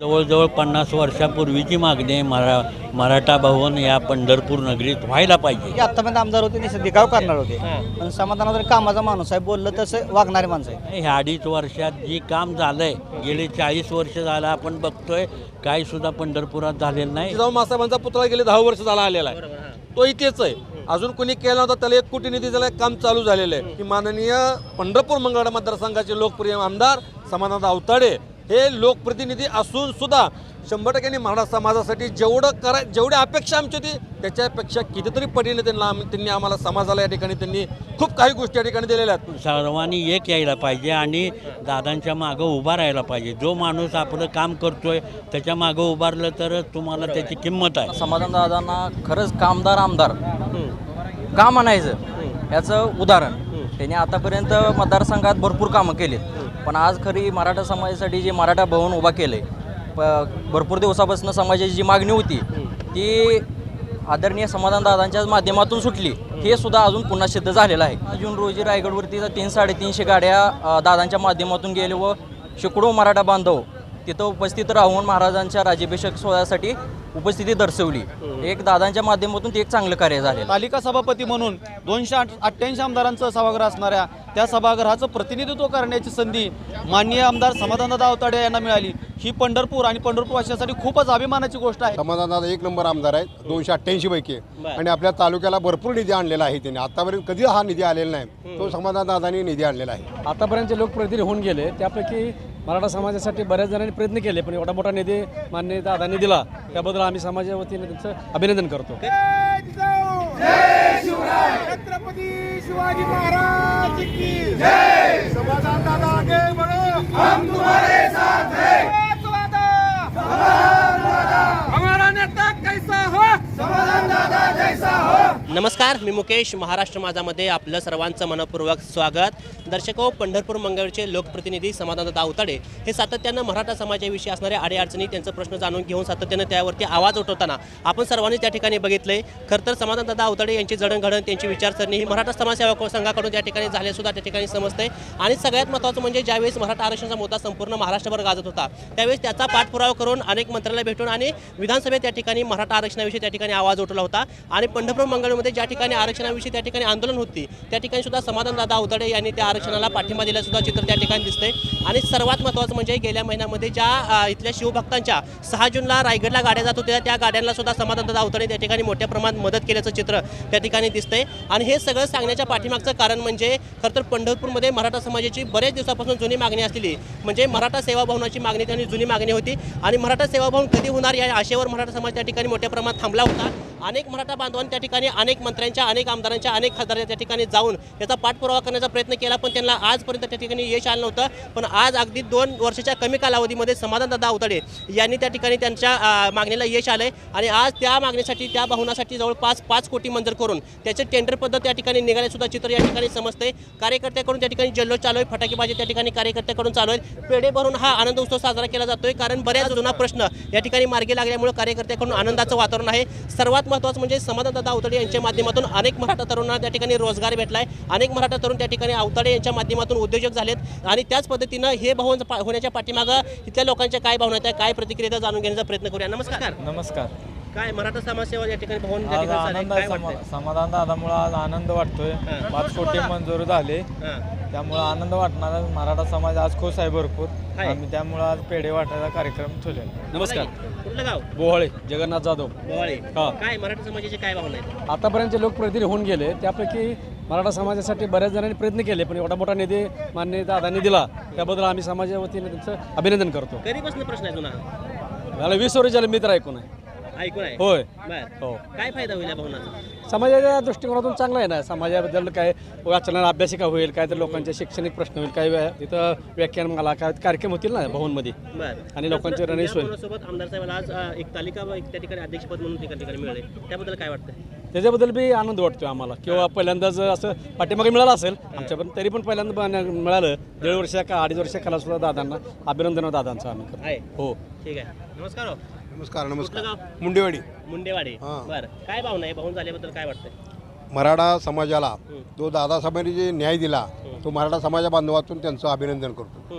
जवळजवळ पन्नास वर्षापूर्वीची मागणी आहे. मरा मराठा भवन या पंढरपूर नगरीत व्हायला पाहिजे. की आत्तापर्यंत आमदार होते दिखाव करणार होते. पण समाधानावर कामाचा माणूस आहे बोललं तसं वागणारे माणसं आहे ह्या अडीच वर्षात जी काम झालंय गेले चाळीस वर्ष झालं आपण बघतोय काही सुद्धा पंढरपुरात झालेलं नाही. जिजाऊ मासाहेबांचा पुतळा गेले दहा वर्ष झाला आलेला आहे. तो इथेच आहे. अजून कोणी केला नव्हता त्याला एक कोटी निधी दिला काम चालू झालेलं आहे. की माननीय पंढरपूर मंगळा मतदारसंघाचे लोकप्रिय आमदार समाधान अवताडे. हे लोकप्रतिनिधी असून सुद्धा शंभर टक्क्यांनी मराठा समाजासाठी जेवढं करा जेवढी अपेक्षा आमची होती त्याच्यापेक्षा कितीतरी पटीने त्यांना आम- त्यांनी आम्हाला समाजाला या ठिकाणी त्यांनी खूप काही गोष्टी या ठिकाणी दिलेल्या आहेत. सर्वांनी एक यायला पाहिजे आणि दादांच्या मागं उभा राहायला पाहिजे. जो माणूस आपलं काम करतोय त्याच्या मागं उभारलं तर तुम्हाला त्याची किंमत आहे. समाधान दादांना खरंच कामदार आमदार. का म्हणायचं? याचं उदाहरण. त्यांनी आतापर्यंत मतदारसंघात भरपूर कामं केलीत. पण आज खरी मराठा समाजासाठी जे मराठा भवन उभा केलं आहे भरपूर दिवसापासून समाजाची जी मागणी होती ती आदरणीय समाधान दादांच्या माध्यमातून सुटली. हे सुद्धा अजून पुन्हा सिद्ध झालेलं आहे. जून रोजी रायगडवरती तीन साडेतीनशे गाड्या दादांच्या माध्यमातून गेले व शेकडो मराठा बांधव तिथं उपस्थित राहून महाराजांच्या राज्याभिषेक सोहळ्यासाठी उपस्थिती दर्शवली. एक दादांच्या माध्यमातून ते एक चांगलं कार्य झालेलं. तालिका सभापती म्हणून दोनशे अठ्ठ्याऐंशी आमदारांचं सभागृह असणाऱ्या त्या सभागृहाचं प्रतिनिधित्व करण्याची संधी माननीय आमदार समाधानदादा अवताडे यांना मिळाली. ही पंढरपूर आणि पंढरपूर वासियांसाठी खूपच अभिमानाची गोष्ट आहे. समाधानात एक नंबर आमदार आहेत. दोनशे अठ्ठ्याऐंशी पैकी. आणि आपल्या तालुक्याला भरपूर निधी आणलेला आहे त्यांनी. आतापर्यंत कधी हा निधी आलेला नाही. तो समाधान दादानी निधी आणलेला आहे. आतापर्यंत लोकप्रतिनिधी होऊन गेले. त्यापैकी मराठा समाजासाठी बऱ्याच जणांनी प्रयत्न केले पण एवढा मोठा निधी मान्य दादांनी दिला. त्याबद्दल आम्ही समाजाच्या वतीने त्यांचं अभिनंदन करतो. छत्रपती शिवाजी महाराज की जय. समाधान दादा आगे बढ़ो हम तुम्हारे साथ हैं. समाधान दादा हमारा नेता कैसा हो समाधान दादा जैसा हो नमस्कार मी मुकेश महाराष्ट्र माझामध्ये आपलं सर्वांचं मनपूर्वक स्वागत. दर्शको पंढरपूर मंगळचे लोकप्रतिनिधी समाधानदादा अवताडे हे सातत्यानं मराठा समाजाविषयी असणाऱ्या अडीअडचणी त्यांचा प्रश्न जाणून घेऊन सातत्यानं त्यावरती आवाज उठवताना आपण सर्वांनी त्या ठिकाणी बघितले. खरं तर समाधानदादा अवताडे यांची जडणघडण त्यांची विचारसरणी ही मराठा समाजसेवा संघाकडून त्या ठिकाणी झाले सुद्धा त्या ठिकाणी समजते आणि सगळ्यात महत्त्वाचं म्हणजे ज्यावेळेस मराठा आरक्षणाचा मुद्दा संपूर्ण महाराष्ट्रभर गाजत होता त्यावेळेस त्याचा पाठपुरावा करून अनेक मंत्र्याला भेटून आणि विधानसभेत त्या ठिकाणी मराठा आरक्षणाविषयी त्या ठिकाणी आवाज उठवला होता. आणि पंढरपूर मंगळमध्ये ज्या ठिकाणी आरक्षणाविषयी त्या ठिकाणी आंदोलन होती त्या ठिकाणी सुद्धा समाधानदादा अवतडे यांनी त्या आरक्षणाला पाठिंबा दिल्यासुद्धा चित्र त्या ठिकाणी दिसते आणि सर्वात महत्त्वाचं म्हणजे गेल्या महिन्यामध्ये ज्या इथल्या शिवभक्तांच्या सहा जूनला रायगडला गाड्या जात होत्या त्या गाड्यांना सुद्धा समाधानदादा अवतडे त्या ठिकाणी मोठ्या प्रमाणात मदत केल्याचं चित्र त्या ठिकाणी दिसतंय. आणि हे सगळं सांगण्याच्या पाठीमागचं कारण म्हणजे खरं तर पंढरपूरमध्ये मराठा समाजाची बरेच दिवसापासून जुनी मागणी असलेली म्हणजे मराठा सेवा भवनाची मागणी त्यांनी जुनी मागणी होती. आणि मराठा सेवा भवन कधी होणार या आशेवर मराठा समाज त्या ठिकाणी मोठ्या प्रमाणात थांबला होता. that अनेक मराठा बांधवांनी त्या ठिकाणी अनेक मंत्र्यांच्या अनेक आमदारांच्या अनेक खासदारांच्या त्या ठिकाणी जाऊन याचा पाठपुरावा करण्याचा प्रयत्न केला पण त्यांना आजपर्यंत त्या ठिकाणी यश आलं नव्हतं. पण आज अगदी दोन वर्षाच्या कमी कालावधीमध्ये समाधानदादा अवतडे यांनी त्या ठिकाणी त्यांच्या मागणीला यश आलं आणि आज त्या मागणीसाठी त्या भवनासाठी जवळपास पाच कोटी मंजूर करून त्याचे टेंडर पद्धत त्या ठिकाणी निघाल्यासुद्धा चित्र या ठिकाणी समजते कार्यकर्त्याकडून त्या ठिकाणी जल्लोष चालू आहे. फटाकेबाजी त्या ठिकाणी कार्यकर्त्याकडून चालू आहे. पेढे भरून हा आनंद उत्सव साजरा केला जातोय. कारण बऱ्याच जुना प्रश्न या ठिकाणी मार्गी लागल्यामुळे कार्यकर्त्याकडून आनंदाचं वातावरण आहे. सर्वात महत्त्वाचं म्हणजे समाधानदादा अवताडे यांच्या माध्यमातून अनेक मराठा तरुणांना त्या ठिकाणी रोजगार भेटलाय. अनेक मराठा तरुण त्या ठिकाणी अवताडे यांच्या माध्यमातून उद्योजक झालेत. आणि त्याच पद्धतीनं हे भवन होण्याच्या पाठीमागं इथल्या लोकांच्या काय भावना त्या काय प्रतिक्रिया जाणून घेण्याचा प्रयत्न करूया. नमस्कार. नमस्कार. काय मराठा समाजसेवा या ठिकाणी भवन त्या आज ठिकाणी. आनंद काय आहे समा- वाटतंय? समाधान दादामुळे आज आनंद वाटतोय. हां. पाच कोटी मंजूर झाले. हां. त्यामुळे आनंद वाटणार आहे. मराठा समाज आज खुश आहे भरपूर. आहे. आम्ही त्यामुळे आज पेढे वाटायचा कार्यक्रम ठेवलेला नमस्कार. कुठलं गाव? बोहळे जगन्नाथ जाधव. बोवाळे हा. काय मराठा समाजाची काय भावना आहेत? आतापर्यंत लोकप्रतिनिधी होऊन गेले. त्यापैकी मराठा समाजासाठी बऱ्याच जणांनी प्रयत्न केले पण एवढा मोठा निधी मान्य दादांनी दिला. त्याबद्दल आम्ही समाजाच्या वतीने त्यांचं अभिनंदन करतो. कधीपासून प्रश्न आहे जुना मला वीस वर्ष झाले मित्र ऐकून आहे. ऐकून आहे? होय. बर. हो. काय फायदा होईल या भवनाचा? समाजाच्या दृष्टिकोनातून चांगलं आहे ना. समाजाबद्दल काय वाचनाला अभ्यासिका होईल काय तर लोकांचे शैक्षणिक प्रश्न होईल काय वे- तिथं व्याख्यान मला काय कार्यक्रम होतील ना भवनमध्ये. बर. आणि लोकांचे रणेश होईल सोबत आमदार साहेबांना आज अ, एक तालिका व एक त्या ठिकाणी अध्यक्षपद म्हणून त्या ठिकाणी मिळाले त्याबद्दल काय वाटतं त्याच्याबद्दल बी आनंद वाटतोय आम्हाला. किंवा पहिल्यांदाच असं पाठीमागे मिळालं असेल आमच्या पण तरी पण पहिल्यांदा बन- मिळालं. दीड वर्ष का अडीच वर्ष सुद्धा दादांना. अभिनंदन दादांचं आम्ही करतो. आहे. हो. ठीक आहे. नमस्कार हो. नमस्कार कुठलं नमस्कार. गाव? मुंडेवाडी. मुंडेवाडी. हां. बर. काय भावना आहे? भवन झाल्याबद्दल काय वाटतंय? मराठा समाजाला तो दादासाहेबांनी जे न्याय दिला तो मराठा समाजा बांधवातून त्यांचं अभिनंदन करतो.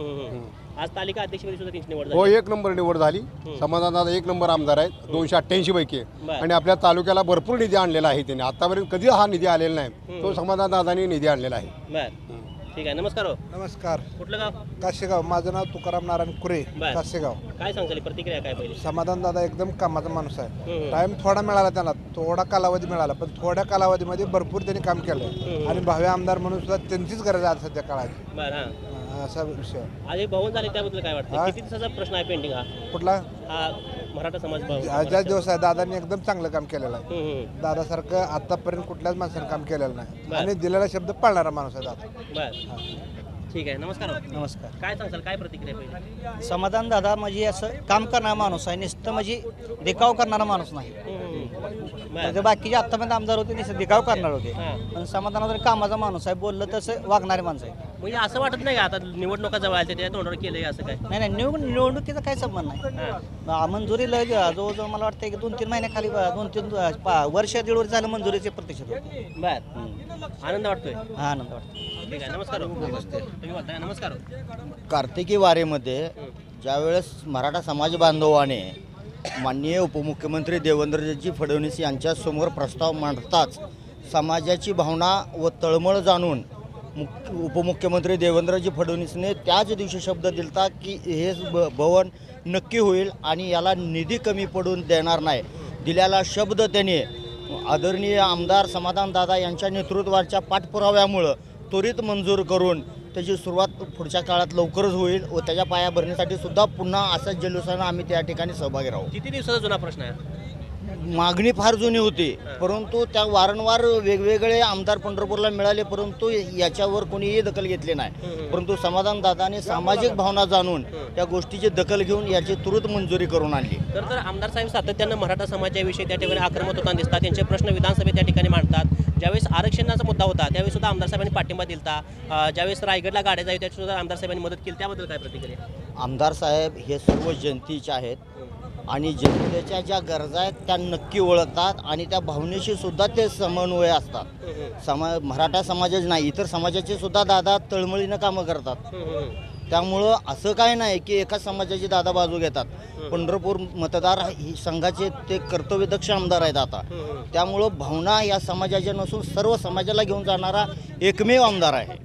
आज तालिका अध्यक्षपदी सुद्धा त्यांची निवड हो झाली एक नंबर निवड झाली. समाधान दादा एक नंबर आमदार आहेत. दोनशे अठ्ठ्याऐंशी पैकी बरं. आणि आपल्या तालुक्याला भरपूर निधी आणलेला आहे त्यांनी. आतापर्यंत कधी हा निधी आलेला नाही. तो समाधान दादानी निधी आणलेला आहे. बर. ठीक आहे नमस्कार हो. नमस्कार. कुठलं गाव? काशेगाव. माझं नाव तुकाराम नारायण कुरे बर. काशेगाव. काय सांगताल प्रतिक्रिया काय पहिली? समाधान दादा एकदम कामाचा माणूस आहे. टाइम थोडा मिळाला त्याला थोडा कालावधी मिळाला पण थोड्या कालावधीमध्ये भरपूर त्यांनी काम केलं आणि भावी आमदार म्हणून सुद्धा त्यांचीच गरज आहे आज सध्या काळाची. बर हा. असा विषय. आज भवन झाले त्याबद्दल काय वाटतं? किती दिवसाचा प्रश्न आहे पेंडिंग हा? कुठला? हा मराठा समाज ज्या दिवस आहे दादांनी एकदम चांगलं काम केलेलं आहे. दादासारखं आतापर्यंत कुठल्याच माणसाने काम केलेलं. नाही. आणि दिलेला शब्द पाळणारा माणूस आहे दादा. ठीक आहे नमस्कार हो. नमस्कार. काय सांगताल काय प्रतिक्रिया समाधान दादा म्हणजे असं काम करणारा माणूस आहे नुसतं म्हणजे देखाव करणारा माणूस नाही. म्हणजे बाकीचे आत्तापर्यंत आमदार होते नुसतं देखाव करणार होते. हा. पण समाधान जर कामाचा माणूस आहे बोललं तसं वागणारे माणसं आहे म्हणजे असं वाटत नाही का आता निवडणुका जवळ आल्या त्या तोंडावर केलंय असं काय? नाही नाही निवड निवडणुकीचा काय संबंध नाही. मंजुरी लय जवळजवळ मला वाटतं की दोन तीन महिन्याखाली दोन तीन पा- वर्ष दीड वर्ष झालं मंजुरीचे प्रतिशत होते. बर. आनंद वाटतोय? हा आनंद वाटतो ठीक आहे नमस्कार हो. तुम्ही बोलताय नमस्कार हो. कार्तिकी वारीमध्ये ज्यावेळेस मराठा समाज बांधवाने माननीय उपमुख्यमंत्री देवेंद्रजी फडणवीस यांच्यासमोर प्रस्ताव मांडताच समाजाची भावना व तळमळ जाणून मुख्य उपमुख्यमंत्री देवेंद्रजी फडणवीसने त्याच दिवशी शब्द दिलता की हे ब भवन नक्की होईल आणि याला निधी कमी पडून देणार नाही. दिलेला शब्द त्याने आदरणीय आमदार समाधानदादा यांच्या नेतृत्वाच्या पाठपुराव्यामुळं त्वरित मंजूर करून त्याची सुरुवात पुढच्या काळात लवकरच होईल व त्याच्या पायाभरणीसाठी सुद्धा पुन्हा असाच जल्लोषानं आम्ही त्या ठिकाणी सहभागी राहू. किती दिवसाचा जुना प्रश्न आहे? मागणी फार जुनी होती. परंतु त्या वारंवार वेगवेगळे आमदार पंढरपूरला मिळाले परंतु याच्यावर कोणीही दखल घेतली नाही. परंतु समाधान दादाने सामाजिक भावना जाणून त्या गोष्टीची दखल घेऊन याची तुरंत मंजुरी करून आणली. तर तर आमदार साहेब सातत्यानं मराठा समाजाविषयी त्या ठिकाणी आक्रमक होताना दिसतात त्यांचे प्रश्न विधानसभेत त्या ठिकाणी मांडतात. ज्यावेळेस आरक्षणाचा मुद्दा होता त्यावेळेस सुद्धा आमदार साहेबांनी पाठिंबा दिलता. ज्यावेळेस रायगडला गाड्या त्यावेळेस सुद्धा आमदार साहेबांनी मदत केली त्याबद्दल काय प्रतिक्रिया आमदार साहेब हे सर्व जनतेचे आहेत. आणि जनतेच्या ज्या गरजा आहेत त्या नक्की ओळखतात आणि त्या भावनेशी सुद्धा ते समन्वय असतात. समा मराठा समाजच नाही इतर समाजाचे सुद्धा दादा तळमळीनं कामं करतात. त्यामुळं असं काय नाही की एका समाजाची दादा बाजू घेतात. पंढरपूर मतदार ही संघाचे ते कर्तव्यदक्ष आमदार आहेत आता. त्यामुळं भावना या समाजाच्या नसून सर्व समाजाला घेऊन जाणारा एकमेव आमदार आहे.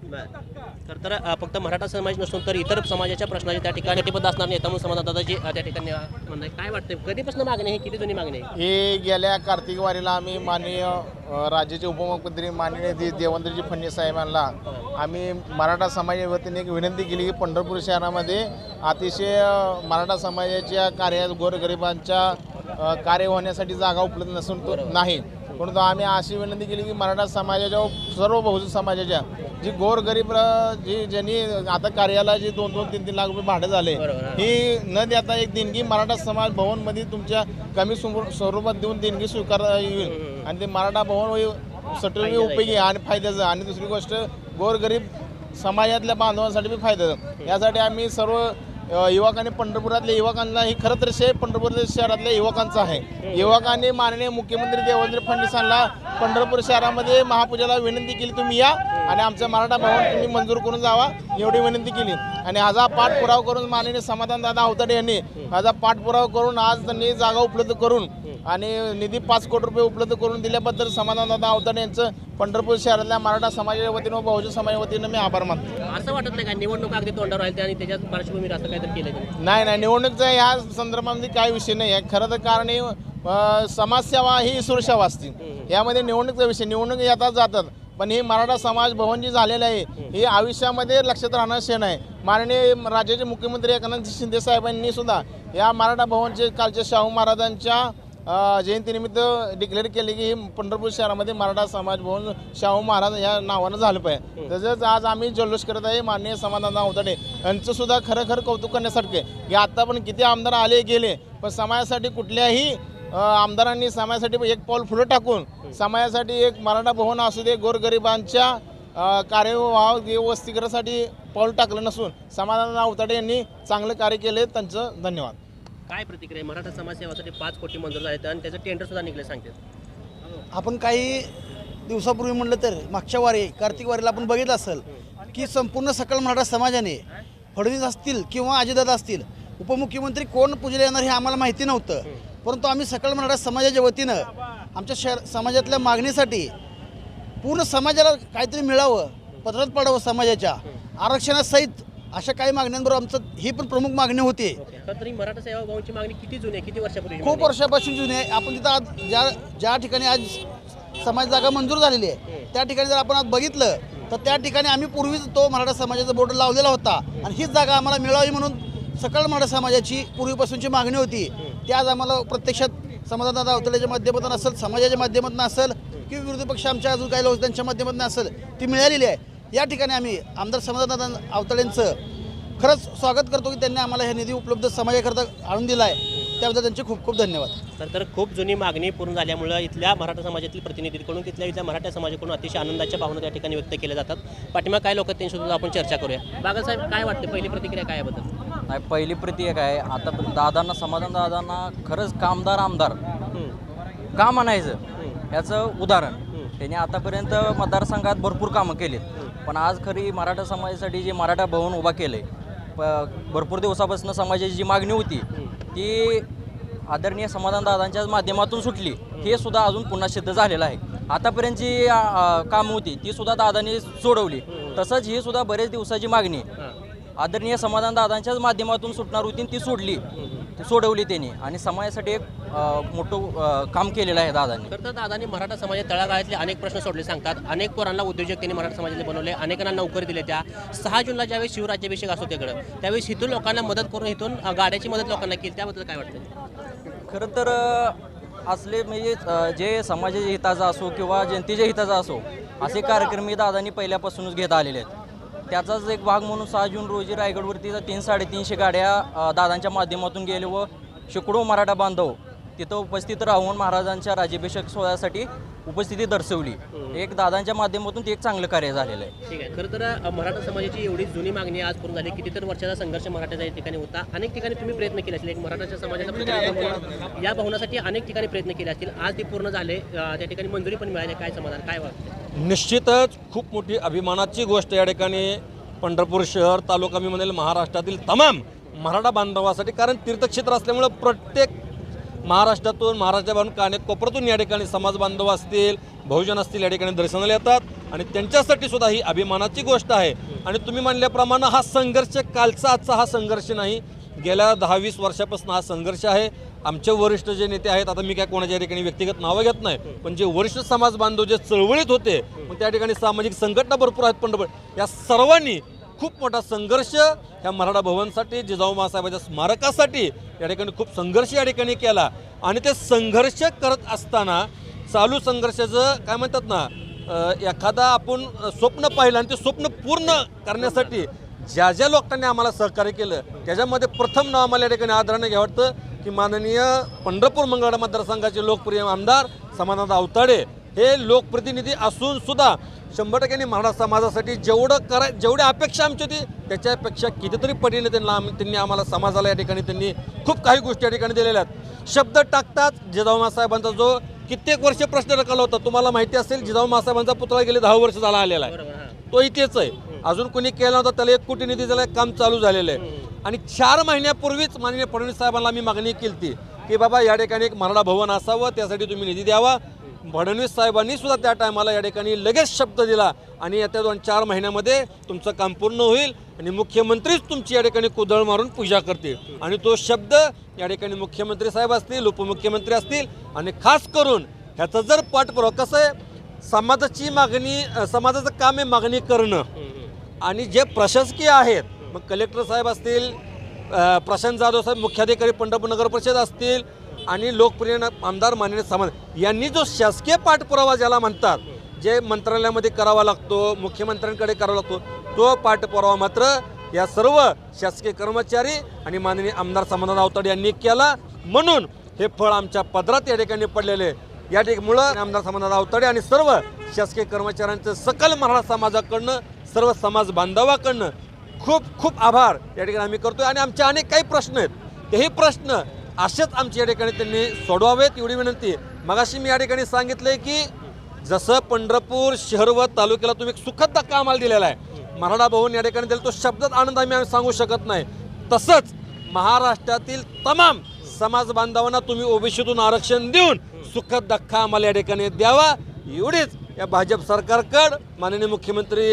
तर तर फक्त मराठा समाज नसून तर इतर समाजाच्या प्रश्नाची त्या ठिकाणी कटिबद्ध असणार नेता म्हणून समाधान दादाजी त्या ठिकाणी म्हणणं काय वाटतं कधीपासून मागणी आहे? किती जुनी मागणी आहे? हे गेल्या कार्तिक वारीला आम्ही माननीय राज्याचे उपमुख्यमंत्री माननीय देवेंद्रजी फडणवीस साहेबांना आम्ही मराठा समाजा वतीने एक विनंती केली की पंढरपूर शहरामध्ये अतिशय मराठा समाजाच्या कार्यात गोरगरिबांच्या कार्य होण्यासाठी जागा उपलब्ध नसून तो नाही. परंतु आम्ही अशी विनंती केली की मराठा समाजाच्या सर्व बहुजन समाजाच्या जी गोरगरीब जी ज्यांनी आता कार्याला जे दोन दोन तीन तीन लाख रुपये भाडं झाले ही. न देता एक देणगी मराठा समाज भवनमध्ये तुमच्या कमी स्वरू- स्वरूपात देऊन देणगी स्वीकारता येईल. आणि ते मराठा भवन सटवी उपयोगी आणि फायद्याचं आणि दुसरी गोष्ट गोरगरीब समाजातल्या बांधवांसाठी बी फायद्याचं यासाठी आम्ही सर्व युवकाने पंढरपुरातल्या युवकांना ही खरं तर शे पंढरपूर शहरातल्या युवकांचं आहे. युवकांनी माननीय मुख्यमंत्री देवेंद्र फडणवीसांना पंढरपूर शहरामध्ये महापूजेला विनंती केली तुम्ही या. आणि आमच्या मराठा भवन तुम्ही मंजूर करून जावा. एवढी विनंती केली. आणि हा पाठपुरावा करून माननीय समाधानदादा अवताडे यांनी माझा पाठपुरावा करून आज त्यांनी जागा उपलब्ध करून आणि निधी पाच कोटी रुपये उपलब्ध करून दिल्याबद्दल समाधानदादा अवताडे यांचं पंढरपूर शहरातल्या मराठा समाजाच्या वतीनं व बहुजन समाजाच्या वतीनं मी आभार मानतो. असं वाटत नाही का? निवडणूक अगदी तोंडावर राहिली आणि त्याच्यात पार्श्वभूमीवर असं काहीतरी केलं त्यांनी नाही नाही. निवडणुकीचा ह्या संदर्भामध्ये काय विषय नाही आहे. खरं तर कारण हे, अं, समाजसेवा ही ईश्वरसेवा असते. यामध्ये निवडणुकीचा विषय निवडणूक येतात जातात. पण ही मराठा समाज भवन जी झालेलं आहे हे आयुष्यामध्ये लक्षात राहणार क्षण आहे. माननीय राज्याचे मुख्यमंत्री एकनाथ शिंदे साहेबांनी सुद्धा या मराठा भवनचे कालच्या शाहू महाराजांच्या जयंतीनिमित्त डिक्लेअर केले की हे पंढरपूर शहरामध्ये मराठा समाज भवन शाहू महाराज या नावानं झालं पाहिजे. तसंच आज आम्ही जल्लोष करत आहे माननीय समाधान अवताडे यांचं सुद्धा खरं खरं कौतुक करण्यासारखे की आता पण किती आमदार आले गेले पण समाजासाठी कुठल्याही आमदारांनी समाजासाठी एक पाऊल पुढे टाकून समाजासाठी एक मराठा भवन असू दे गोरगरिबांच्या कार्यवाह वस्तीकरणासाठी पाऊल टाकलं नसून समाधान अवताडे यांनी चांगलं कार्य केले. त्यांचं धन्यवाद. काय प्रतिक्रिया आहे? मराठा समाजसेवासाठी पाच कोटी मंजूर झाले आणि त्याचं टेंडर सुद्धा निघले सांगते आपण काही दिवसापूर्वी म्हटलं तर मागच्या वारी कार्तिक वारीला आपण बघितलं असेल की संपूर्ण सकल मराठा समाजाने फडणवीस असतील किंवा अजितदादा असतील उपमुख्यमंत्री कोण पूजेला येणार हे आम्हाला माहिती नव्हतं परंतु आम्ही सकल मराठा समाजाच्या वतीनं आमच्या शहर समाजातल्या मागणीसाठी पूर्ण समाजाला काहीतरी मिळावं पत्रात पडावं समाजाच्या आरक्षणासहित अशा काही मागण्यांबरोबर आमचं ही पण प्रमुख मागणी होती. खरं तरी मराठा सेवा भाऊची मागणी किती जुनी आहे? किती वर्षापूर्वी खूप वर्षापासून जुनी आहे. आपण तिथं आज ज्या ज्या ठिकाणी आज समाज जागा मंजूर झालेली आहे त्या ठिकाणी जर आपण आज बघितलं तर त्या ठिकाणी आम्ही पूर्वीच तो मराठा समाजाचा बोर्ड लावलेला होता. आणि हीच जागा आम्हाला मिळावी म्हणून सकल मराठा समाजाची पूर्वीपासूनची मागणी होती. ती आज आम्हाला प्रत्यक्षात समाधान अवतड्याच्या माध्यमातून असेल समाजाच्या माध्यमातून असेल किंवा विरोधी पक्ष आमच्या अजून काही लोक त्यांच्या माध्यमातून असेल ती मिळालेली आहे. या ठिकाणी आम्ही आमदार समाधान अवतड्यांचं खरंच स्वागत करतो की त्यांनी आम्हाला हे निधी उपलब्ध समाजाकरता आणून दिला आहे त्याबद्दल त्यांचे खूप खूप धन्यवाद. तर तर खूप जुनी मागणी पूर्ण झाल्यामुळं इथल्या मराठा समाजातील प्रतिनिधीकडून तिथल्या इथल्या मराठा समाजाकडून अतिशय आनंदाच्या भावना त्या ठिकाणी व्यक्त केल्या जातात. पाठीमाग काय लोक त्यांच्यासोबत सुद्धा आपण चर्चा करूया. बागलसाहेब काय वाटते पहिली प्रतिक्रिया काय याबद्दल? नाही पहिली प्रति एक आहे? आता दादांना समाधान दादांना खरंच कामदार आमदार का म्हणायचं? याचं उदाहरण. त्यांनी आतापर्यंत मतदारसंघात भरपूर कामं केलीत. पण आज खरी मराठा समाजासाठी जे मराठा भवन उभा केलं आहे प भरपूर दिवसापासून समाजाची जी मागणी होती ती आदरणीय समाधान दादांच्याच माध्यमातून सुटली. हे सुद्धा अजून पुन्हा सिद्ध झालेलं आहे. आतापर्यंत जी कामं होती ती सुद्धा दादांनी सोडवली. तसंच ही सुद्धा बरेच दिवसाची मागणी. आदरणीय समाधान दादांच्याच माध्यमातून सुटणार होती ती सोडली. ती सोडवली त्यांनी आणि समाजासाठी एक मोठं काम केलेलं आहे दादांनी. तर तर दादांनी मराठा समाजात तळागाळातले अनेक प्रश्न सोडले सांगतात. अनेक पोरांना उद्योजक त्यांनी मराठा समाजाने बनवले. अनेकांना नोकरी दिली त्या. सहा जूनला ज्यावेळी शिवराज्याभिषेक असतो तिकडं त्यावेळेस इथून लोकांना मदत करून इथून गाड्याची मदत लोकांना केली. त्याबद्दल काय वाटतं? खरं तर असले म्हणजे जे समाजाच्या हिताचा असो किंवा जनतेच्या हिताचा असो असे कार्यक्रम हे दादांनी पहिल्यापासूनच घेत आलेले आहेत. त्याचाच एक भाग म्हणून सहा जून रोजी रायगडवरती तीन साडेतीनशे गाड्या दादांच्या माध्यमातून गेले व शेकडो मराठा बांधव तिथं उपस्थित राहून महाराजांच्या राज्याभिषेक सोहळ्यासाठी उपस्थिती दर्शवली. एक दादांच्या माध्यमातून ते एक चांगलं कार्य झालेलं आहे. ठीक आहे. खरं तर अ, मराठा समाजाची एवढी जुनी मागणी आज पूर्ण झाली कितीतर वर्षाचा संघर्ष मराठ्याचा या ठिकाणी होता. अनेक ठिकाणी तुम्ही प्रयत्न केले असतील. एक मराठाच्या समाजाचा म्हणून या भवनासाठी अनेक ठिकाणी प्रयत्न केले असतील. आज ते पूर्ण झाले. अ, त्या ठिकाणी मंजुरी पण मिळाली. काय समाधान? काय वाटतं निश्चितच खूप मोठी अभिमानाची गोष्ट या ठिकाणी पंढरपूर शहर तालुका मी म्हणेल महाराष्ट्रातील तमाम मराठा बांधवासाठी कारण तीर्थक्षेत्र असल्यामुळं प्रत्येक महाराष्ट्रातून महाराष्ट्राबाहेरून कानेकोपऱ्यातून या ठिकाणी समाज बांधव असतील बहुजन असतील या ठिकाणी दर्शनाला येतात. आणि त्यांच्यासाठी सुद्धा ही अभिमानाची गोष्ट आहे. आणि तुम्ही म्हणल्याप्रमाणे हा संघर्ष कालचा आजचा हा संघर्ष नाही. गेल्या दहा वीस वर्षापासून हा संघर्ष आहे. आमचे वरिष्ठ जे नेते आहेत आता मी काय कोणाच्या ठिकाणी व्यक्तिगत नावं घेत नाही पण जे वरिष्ठ समाज बांधव जे चळवळीत होते मग त्या ठिकाणी सामाजिक संघटना भरपूर आहेत पंढरपूर. या सर्वांनी खूप मोठा संघर्ष ह्या मराठा भवनसाठी जिजाऊ मासाहेबाच्या स्मारकासाठी या ठिकाणी खूप संघर्ष या ठिकाणी केला. आणि ते संघर्ष करत असताना चालू संघर्षाचं काय म्हणतात ना एखादा आपण स्वप्न पाहिलं आणि ते स्वप्न पूर्ण करण्यासाठी ज्या ज्या लोकांनी आम्हाला सहकार्य केलं त्याच्यामध्ये प्रथम नाव आम्हाला या ठिकाणी आदराने घ्यावं वाटतं की माननीय पंढरपूर मंगळा मतदारसंघाचे लोकप्रिय आमदार समाधान अवताडे हे लोकप्रतिनिधी असून सुद्धा शंभर टक्क्यांनी मराठा समाजासाठी जेवढं करा जेवढी अपेक्षा आमची होती त्याच्यापेक्षा कितीतरी पटीने त्यांना आम- त्यांनी आम्हाला समाजाला या ठिकाणी त्यांनी खूप काही गोष्टी या ठिकाणी दिलेल्या आहेत. शब्द टाकतात जिजाऊ मासाहेबांचा जो कित्येक वर्ष प्रश्न रखला होता तुम्हाला माहिती असेल जिजाऊ मासाहेबांचा पुतळा गेले दहा वर्ष झाला आलेला आहे. तो इथेच आहे. अजून कोणी केला नव्हता त्याला एक कोटी निधी दिला काम चालू झालेलं आहे. आणि चार महिन्यापूर्वीच माननीय फडणवीस साहेबांना आम्ही मागणी केली होती की बाबा या ठिकाणी एक मराठा भवन असावं त्यासाठी तुम्ही निधी द्यावा. फडणवीस साहेबांनी सुद्धा त्या टायमाला या ठिकाणी लगेच शब्द दिला आणि येत्या दोन चार महिन्यामध्ये तुमचं काम पूर्ण होईल आणि मुख्यमंत्रीच तुमची या ठिकाणी कुदळ मारून पूजा करतील. आणि तो शब्द या ठिकाणी मुख्यमंत्री साहेब असतील उपमुख्यमंत्री असतील आणि खास करून ह्याचा जर पाठपुरावा कसं आहे समाजाची मागणी समाजाचं काम आहे मागणी करणं. आणि जे प्रशासकीय आहेत मग कलेक्टर साहेब असतील प्रशांत जाधव साहेब मुख्याधिकारी पंढरपूर नगर परिषद असतील आणि लोकप्रिय न- आमदार माननीय समाज यांनी जो शासकीय पाठपुरावा ज्याला म्हणतात जे मंत्रालयामध्ये करावा लागतो मुख्यमंत्र्यांकडे करावा लागतो तो पाठपुरावा मात्र या सर्व शासकीय कर्मचारी आणि माननीय आमदार समाधान आवताडे यांनी केला. म्हणून हे फळ आमच्या पदरात या ठिकाणी पडलेले आहे. या ठिकाणी आमदार समाधान आवताडे आणि सर्व शासकीय कर्मचाऱ्यांचं सकल मराठा समाजाकडनं सर्व समाज बांधवाकडनं खूप खूप आभार या ठिकाणी आम्ही करतोय. आणि आमचे अनेक काही प्रश्न आहेत. तेही प्रश्न असेच आमच्या या ठिकाणी त्यांनी सोडवावेत एवढी विनंती. मगाशी मी या ठिकाणी सांगितलंय की जसं पंढरपूर शहर व तालुक्याला तुम्ही एक सुखद धक्का आम्हाला दिलेला आहे. मराठा भवन या ठिकाणी दिला तो शब्दात आनंद आम्ही आम्ही सांगू शकत नाही. तसंच महाराष्ट्रातील तमाम समाज बांधवांना तुम्ही ओबीसीतून आरक्षण देऊन सुखद धक्का आम्हाला या ठिकाणी द्यावा. एवढीच या भाजप सरकारकडं माननीय मुख्यमंत्री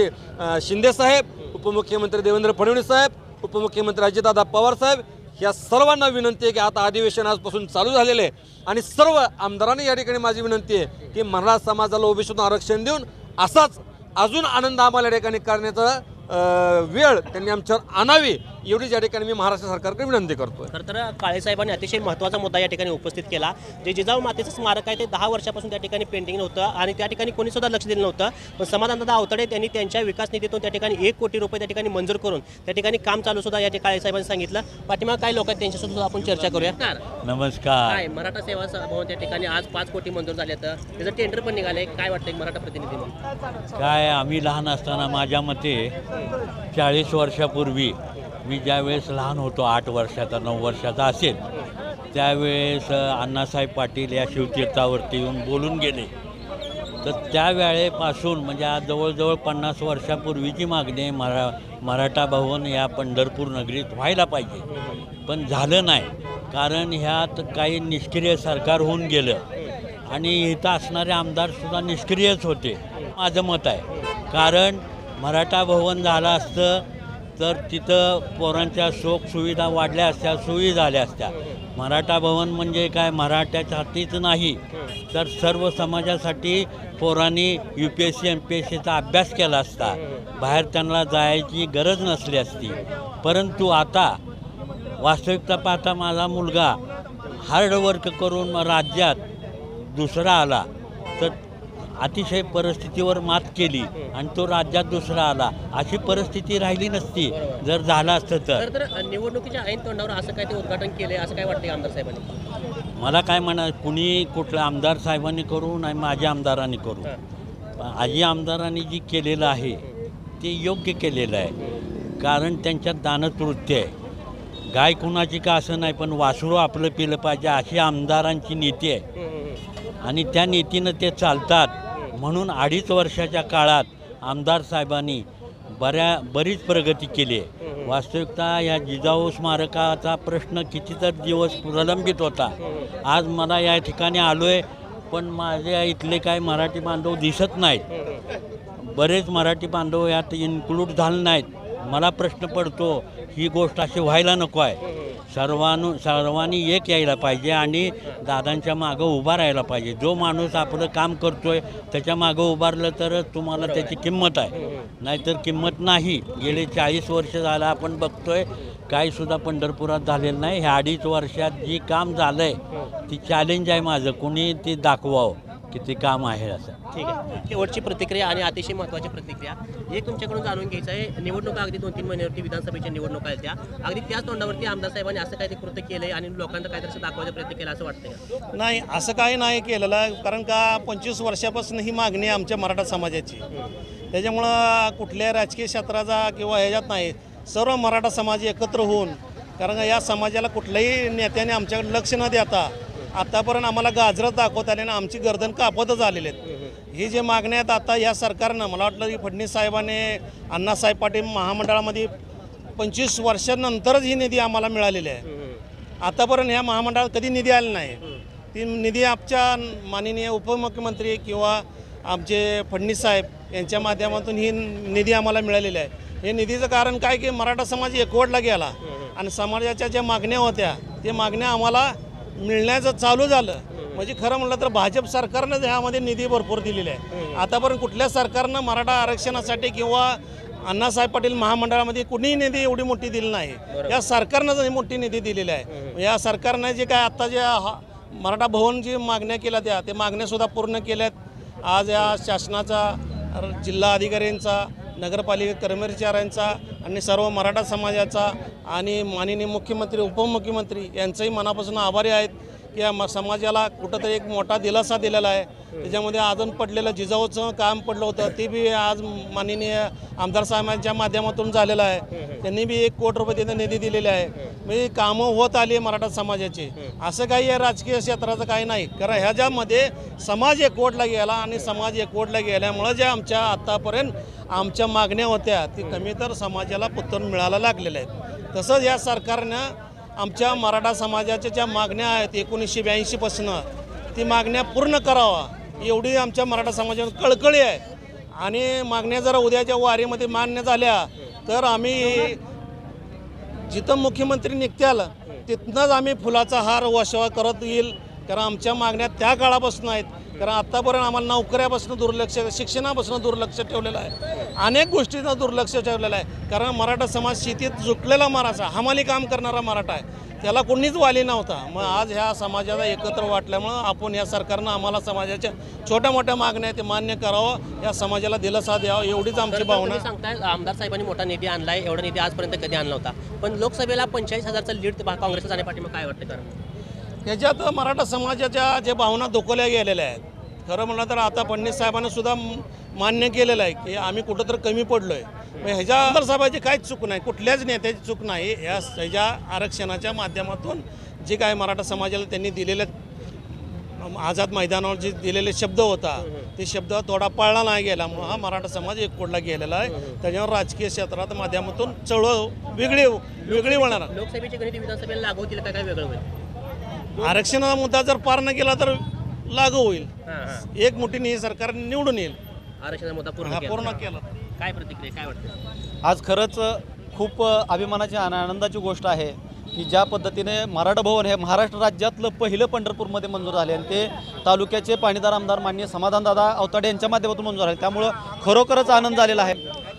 शिंदेसाहेब उपमुख्यमंत्री देवेंद्र फडणवीस साहेब उपमुख्यमंत्री अजितदादा पवार साहेब या सर्वांना विनंती आहे की आता अधिवेशन आजपासून चालू झालेले आहे. आणि सर्व आमदारांनी या ठिकाणी माझी विनंती आहे की मराठा समाजाला ओबीसीतून आरक्षण देऊन असाच अजून आनंद आम्हाला या ठिकाणी करण्याचा वेळ त्यांनी आमच्यावर आणावी. एवढीच या ठिकाणी मी महाराष्ट्र सरकारकडे विनंती करतोय. खरं तर काळेसाहेबांनी अतिशय महत्त्वाचा मुद्दा या ठिकाणी उपस्थित केला जे जिजाऊ मातेचं स्मारक आहे ते दहा वर्षापासून त्या ठिकाणी पेंटिंग नव्हतं आणि त्या ठिकाणी कोणी सुद्धा लक्ष दिलं नव्हतं. पण समाधानदादा अवतडे त्यांनी त्यांच्या विकास निधीतून त्या ठिकाणी एक कोटी रुपये त्या ठिकाणी मंजूर करून त्या ठिकाणी काम चालू सुद्धा या ठिकाणी काळेसाहेबांनी सांगितलं. पाठीमाग काय लोक आहेत त्यांच्यासोबत सुद्धा आपण चर्चा करूया. नमस्कार. काय मराठा सेवा भवन त्या ठिकाणी आज पाच कोटी मंजूर झाले तर त्याचं टेंडर पण निघाले काय वाटतं एक मराठा प्रतिनिधी म्हणून? काय आम्ही लहान असताना माझ्या मते चाळीस वर्षापूर्वी मी ज्यावेळेस लहान होतो आठ वर्षाचा नऊ वर्षाचा असेल त्यावेळेस अण्णासाहेब पाटील या शिवतीर्थावरती येऊन बोलून गेले. तर त्यावेळेपासून म्हणजे आज जवळजवळ पन्नास वर्षापूर्वीची मागणी मरा मराठा भवन या पंढरपूर नगरीत व्हायला पाहिजे. पण झालं नाही कारण ह्यात काही निष्क्रिय सरकार होऊन गेलं. आणि इथं असणारे आमदारसुद्धा निष्क्रियच होते. माझं मत आहे. कारण मराठा भवन झालं असतं तर तिथं पोरांच्या सुख सुविधा वाढल्या असत्या सोयी झाल्या असत्या. मराठा भवन म्हणजे काय? मराठ्याच्या हातीच नाही. तर सर्व समाजासाठी पोरांनी U P S C M P S सीचा अभ्यास केला असता. बाहेर त्यांना जायची गरज नसली असती. परंतु आता वास्तविकता पाहता माझा मुलगा हार्ड वर्क करून राज्यात दुसरा आला. तर अतिशय परिस्थितीवर मात केली आणि तो राज्यात दुसरा आला. अशी परिस्थिती राहिली नसती. जर झालं असतं तर. निवडणुकीच्या ऐन तोंडावर असं काय ते उद्घाटन केले? असं काय वाटतं आमदार साहेबांनी? मला काय म्हणा कुणी कुठल्या आमदार साहेबांनी करू नाही माझ्या आमदारांनी करू. आजी आमदारांनी जी केलेलं आहे ते योग्य केलेलं आहे. कारण त्यांच्यात दानतवृत्ती आहे. गाय कुणाची का असं नाही पण वासरू आपलं पिलं पाहिजे अशी आमदारांची नीती आहे. आणि त्या नीतीनं ते चालतात. म्हणून अडीच वर्षाच्या काळात आमदार साहेबांनी बऱ्या बरीच प्रगती केली आहे. वास्तविकता या जिजाऊ स्मारकाचा प्रश्न कितीतर दिवस प्रलंबित होता. आज मला या ठिकाणी आलो आहे पण माझ्या इथले काय मराठी बांधव दिसत नाहीत. बरेच मराठी बांधव यात इन्क्लूड झाले नाहीत. मला प्रश्न पडतो ही गोष्ट अशी व्हायला नको आहे. सर्वांनु सर्वांनी एक यायला पाहिजे आणि दादांच्या मागं उभा राहायला पाहिजे. जो माणूस आपलं काम करतोय त्याच्या मागं उभारलं तरच तुम्हाला त्याची किंमत आहे. नाहीतर किंमत नाही. गेले चाळीस वर्ष झालं आपण बघतोय काही सुद्धा पंढरपुरात झालेलं नाही. ह्या अडीच वर्षात जी काम झालं आहे ती चॅलेंज आहे माझं. कुणी ते दाखवावं? की ते काम आहे असं. ठीक आहे. शेवटची प्रतिक्रिया आणि अतिशय महत्त्वाची प्रतिक्रिया हे तुमच्याकडून जाणून घ्यायचं आहे. निवडणुका अगदी दोन तीन महिन्यावरती विधानसभेच्या निवडणुका आहेत त्या. अगदी त्याच तोंडावरती आमदार साहेबांनी असं काहीतरी कृत्य केलंय आणि लोकांना काहीतरी असं दाखवायचा प्रयत्न केला असं वाटतंय का? नाही असं काही नाही केलेलं आहे. कारण का पंचवीस वर्षापासून ही मागणी आहे आमच्या मराठा समाजाची. त्याच्यामुळं कुठल्या राजकीय क्षेत्राचा किंवा ह्याच्यात नाही. सर्व मराठा समाज एकत्र होऊन कारण का या समाजाला कुठल्याही नेत्याने आमच्याकडे लक्ष न देता आतापर्यंत आम्हाला गाजरत दाखवत आले आणि आमची गर्दन कापतच आलेले आहेत. ही जे मागण्या आहेत आता या सरकारनं मला वाटलं की फडणवीस साहेबांनी अण्णासाहेब पाटील महामंडळामध्ये पंचवीस वर्षानंतरच ही निधी आम्हाला मिळालेली आहे. आतापर्यंत ह्या महामंडळात कधी निधी आला नाही. ती निधी आमच्या माननीय उपमुख्यमंत्री किंवा आमचे फडणवीस साहेब यांच्या माध्यमातून ही निधी आम्हाला मिळालेली आहे. हे निधीचं कारण काय की मराठा समाज एकवटला गेला. आणि समाजाच्या ज्या मागण्या होत्या ते मागण्या आम्हाला मिळण्याचं चालू झालं. म्हणजे खरं म्हटलं तर भाजप सरकारनं ह्यामध्ये निधी भरपूर दिलेला आहे. आतापर्यंत कुठल्या सरकारनं मराठा आरक्षणासाठी किंवा अण्णासाहेब पाटील महामंडळामध्ये कुणीही निधी एवढी मोठी दिली नाही. या सरकारनं मोठी निधी दिलेली आहे. या सरकारनं जे काय आत्ता जे हा- मराठा भवन जी मागण्या केल्या त्या ते मागण्यासुद्धा पूर्ण केल्यात. आज या शासनाचा जिल्हा अधिकाऱ्यांचा नगरपालिका कर्मचाऱ्यांचा आणि सर्व मराठा समाजाचा आणि माननीय मुख्यमंत्री उपमुख्यमंत्री यांचंही मनापासून आभारी आहेत की या म- समाजाला कुठंतरी एक मोठा दिलासा दिलेला आहे. त्याच्यामध्ये अजून पडलेलं जिजाऊचं काम पडलं होतं ते बी आज माननीय आमदार साहेबांच्या माध्यमातून झालेलं आहे. त्यांनी बी एक कोटी रुपये तिथं निधी दिलेला आहे. म्हणजे कामं होत आली आहे मराठा समाजाची. असं काही या राजकीय क्षेत्राचं काही नाही. कारण ह्याच्यामध्ये समाज एकवटला गेला आणि समाज एकवटला गेल्यामुळं जे आमच्या आत्तापर्यंत आमच्या मागण्या होत्या ती कमी तर समाजाला पुत्तन मिळायला लागलेल्या आहेत. तसंच या सरकारनं आमच्या मराठा समाजाच्या ज्या मागण्या आहेत एकोणीसशे ब्याऐंशीपासून ती मागण्या पूर्ण करावा. एवढी आमच्या मराठा समाजात कळकळी आहे. आणि मागण्या जर उद्याच्या वारीमध्ये मान्य झाल्या तर आम्ही जिथं मुख्यमंत्री निघत्याल तिथनंच आम्ही फुलाचा हार वशवा करत येईल. कारण आमच्या मागण्या त्या काळापासून आहेत. कारण आत्तापर्यंत आम्हाला नोकऱ्यापासून दुर्लक्ष शिक्षणापासून दुर्लक्ष ठेवलेलं आहे. अनेक गोष्टींना दुर्लक्ष ठेवलेलं आहे. कारण मराठा समाज शेतीत झुकलेला मराठा हमाली काम करणारा मराठा आहे. त्याला कोणीच वाली नव्हता. मग आज ह्या समाजाला एकत्र वाटल्यामुळं आपण या सरकारनं आम्हाला समाजाच्या छोट्या मोठ्या मागण्या ते मान्य करावं या समाजाला दिलासा द्यावा एवढीच आमची भावना. सांगताय आमदार साहेबांनी मोठा निधी आणलाय एवढा निधी आजपर्यंत कधी आणला होता? पण लोकसभेला पंचेचाळीस हजारचा लीड काँग्रेसचा जाण्यापाठी मग काय वाटतं कारण? ह्याच्यात मराठा समाजाच्या ज्या भावना दुखवल्या गेलेल्या आहेत खरं म्हणलं तर आता फडणवीस साहेबांना सुद्धा मान्य केलेलं आहे की आम्ही कुठं तर कमी पडलो आहे ह्याच्या आमदार साहेबाची काहीच चूक नाही कुठल्याच नेत्याची चूक नाही. या ह्याच्या आरक्षणाच्या माध्यमातून जे काय मराठा समाजाला त्यांनी दिलेल्या आझाद मैदानावर जे दिलेले शब्द होता ते शब्द थोडा पाळला नाही गेला. म्हणून हा मराठा समाज एक कोडला गेलेला आहे. त्याच्यावर राजकीय क्षेत्रात माध्यमातून चळवळ वेगळी वेगळी होणार. लोकसभेची गणित विधानसभेला लागू होतील काय वेगळं होईल? आरक्षणाचा मुद्दा जर पार न केला तर लागू होईल. हां हां. एक मुठीने हे सरकार निवडून येईल. आरक्षणाचा मुद्दा पूर्ण हा, केला. पूर्ण केला. काय प्रतिक्रिया काय वाटतं? आज खरंच खूप अभिमानाची आणि आनंदाची गोष्ट आहे की ज्या पद्धतीने मराठा भवन हे महाराष्ट्र राज्यातलं पहिलं पंढरपूरमध्ये मंजूर झाले आणि ते तालुक्याचे पाणीदार आमदार मान्य समाधानदादा अवताडे यांच्या माध्यमातून मंजूर झाले. त्यामुळं खरोखरच आनंद झालेला आहे.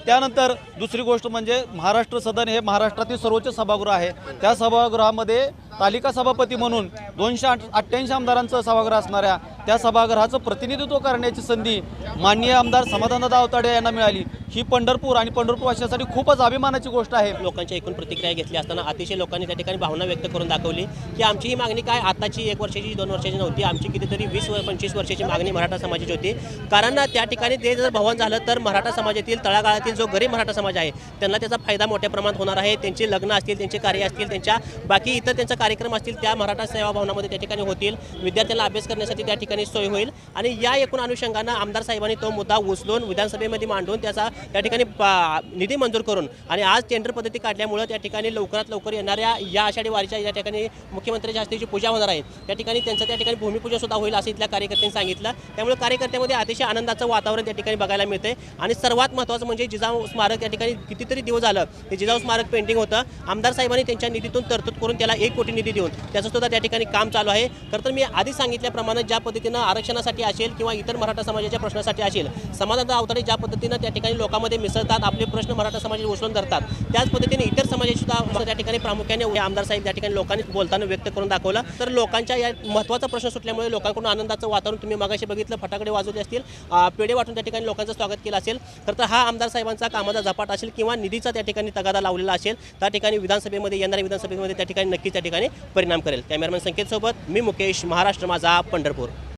त्यानंतर दुसरी गोष्ट म्हणजे महाराष्ट्र सदन हे महाराष्ट्रातील सर्वोच्च सभागृह आहे. त्या सभागृहामध्ये तालिका सभापती म्हणून दोनशे आठ अठ्ठ्याऐंशी आमदारांचं सभागृह असणाऱ्या त्या सभागृहाचं प्रतिनिधित्व करण्याची संधी माननीय आमदार समाधानदा अवताडे यांना मिळाली. ही पंढरपूर आणि पंढरपूर वाचण्यासाठी खूपच अभिमानाची गोष्ट आहे. लोकांची एकूण प्रतिक्रिया घेतली असताना अतिशय लोकांनी त्या ठिकाणी भावना व्यक्त करून दाखवली की आमची ही मागणी काय? आताची एक वर्षाची दोन वर्षाची नव्हती. आमची कितीतरी वीस व पंचवीस वर्षाची मागणी मराठा समाजाची होती. कारण त्या ठिकाणी ते जर भवन झालं तर मराठा समाजातील तळागाळातील जो गरीब मराठा समाज आहे त्यांना त्याचा फायदा मोठ्या प्रमाणात होणार आहे. त्यांचे लग्न असतील त्यांचे कार्य असतील त्यांच्या बाकी इतर त्यांचा कार्यक्रम असतील त्या मराठा सेवा भवनामध्ये त्या ठिकाणी होतील. विद्यार्थ्यांना अभ्यास करण्यासाठी त्या ठिकाणी सोय होईल. आणि या एकूण अनुषंगानं आमदार साहेबांनी तो मुद्दा उचलून विधानसभेमध्ये मांडून त्याचा त्या ठिकाणी पा- निधी मंजूर करून आणि आज टेंडर पद्धती काढल्यामुळं त्या ठिकाणी लवकरात लवकर येणाऱ्या या आषाढी वारीच्या या ठिकाणी मुख्यमंत्र्यांच्या हस्ते पूजा होणार आहे. त्या ठिकाणी त्यांचं त्या ठिकाणी भूमिपूजन सुद्धा होईल असं इथल्या कार्यकर्त्यांनी सांगितलं. त्यामुळे कार्यकर्त्यामध्ये अतिशय आनंदाचं वातावरण त्या ठिकाणी बघायला मिळते आणि सर्वात महत्त्वाचं म्हणजे जिजाऊ स्मारक या ठिकाणी कितीतरी दिवस झालं ते जिजाऊ स्मारक पेंटिंग होतं. आमदार साहेबांनी त्यांच्या निधीतून तरतूद करून त्याला एक कोटी निधी देऊन त्याचं सुद्धा त्या ठिकाणी काम चालू आहे. खरं तर मी आधी सांगितल्याप्रमाणे ज्या पद्धतीनं आरक्षणासाठी असेल किंवा इतर मराठा समाजाच्या प्रश्नासाठी असेल समाजाचा अवतारे ज्या पद्धतीनं त्या ठिकाणी लोकांमध्ये मिसळतात आपले प्रश्न मराठा समाज उचलून धरतात त्याच पद्धतीने इतर समाजाची सुद्धा त्या ठिकाणी प्रामुख्याने आमदार साहेब त्या ठिकाणी लोकांनी बोलताना व्यक्त करून दाखवलं. तर लोकांच्या या महत्त्वाचा प्रश्न सुटल्यामुळे लोकांकडून आनंदाचं वातावरण तुम्ही मगाशी बघितलं फटाकडे वाजवले असतील पेढे वाटून त्या ठिकाणी लोकांचं स्वागत केलं असेल तर हा आमदार साहेबांचा कामाचा झपाट असेल किंवा निधीचा त्या ठिकाणी तगादा लावलेला असेल त्या ठिकाणी विधानसभेमध्ये येणाऱ्या विधानसभेमध्ये त्या ठिकाणी नक्कीच त्या ठिकाणी परिणाम करेल. कॅमेरामॅन संकेतसोबत मी मुकेश महाराष्ट्र माझा पंढरपूर.